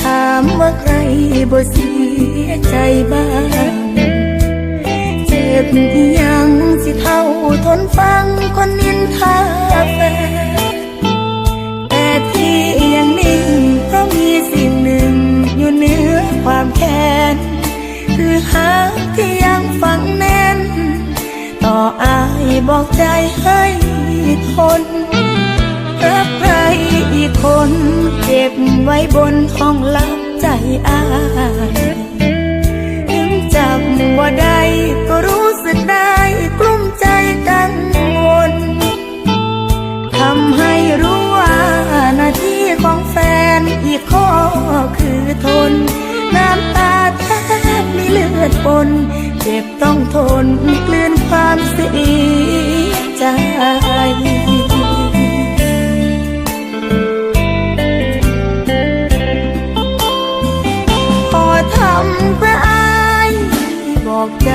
ถามว่าใครบ่เสียใจบ้าง เจ็บยังสิเท่าทนฟังคนนินทาแฟนแต่ที่ยังนิ่งเพราะมีสิ่งหนึ่งอยู่เหนือความแค้น คือหากที่ยังฝังแน่น ต่ออายบอกใจให้ทน ก็บไว้บนห้องลับใจอายถึงจำว่าได้ก็รู้สึกได้กลุ้มใจกังวลทำให้รู้ว่าหน้าที่ของแฟนอีกข้อคือทน น้ำตาแทบมีเลือดปน เจ็บต้องทนกลืนความเสียใจ บอกใจ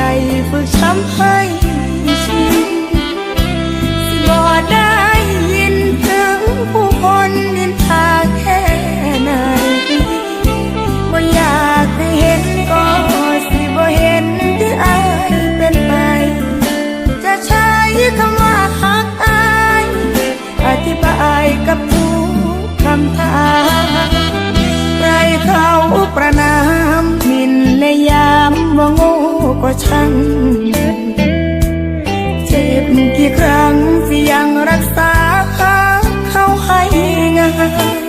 ก็ช่างเจ็บกี่ครั้งสิยังรักษาเขาให้งาน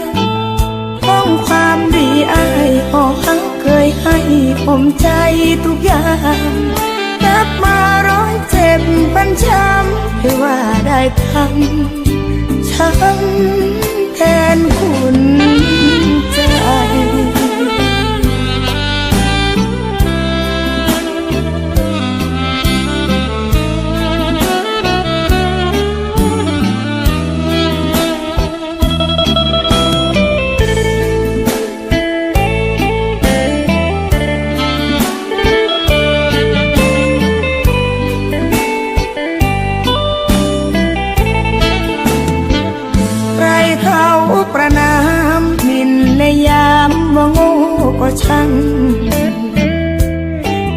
ห้องความดีอายพอหักเคยให้ผมใจทุกอย่างนับมาร้อยเจ็บพันช้ำให้ว่าได้ทำช้ำแทนคุณ ก็ช่าง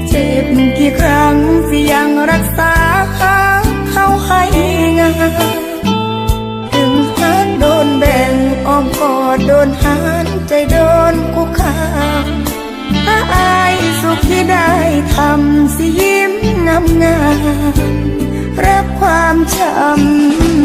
เจ็บกี่ครั้งสิยังรักษาเขาให้งานถึงหานโดนแบ่งอ้อมกอดโดนหานใจโดนคุกคาถ้าอายสุขที่ได้ทำสิยิ้มงามงามรับความช้ำ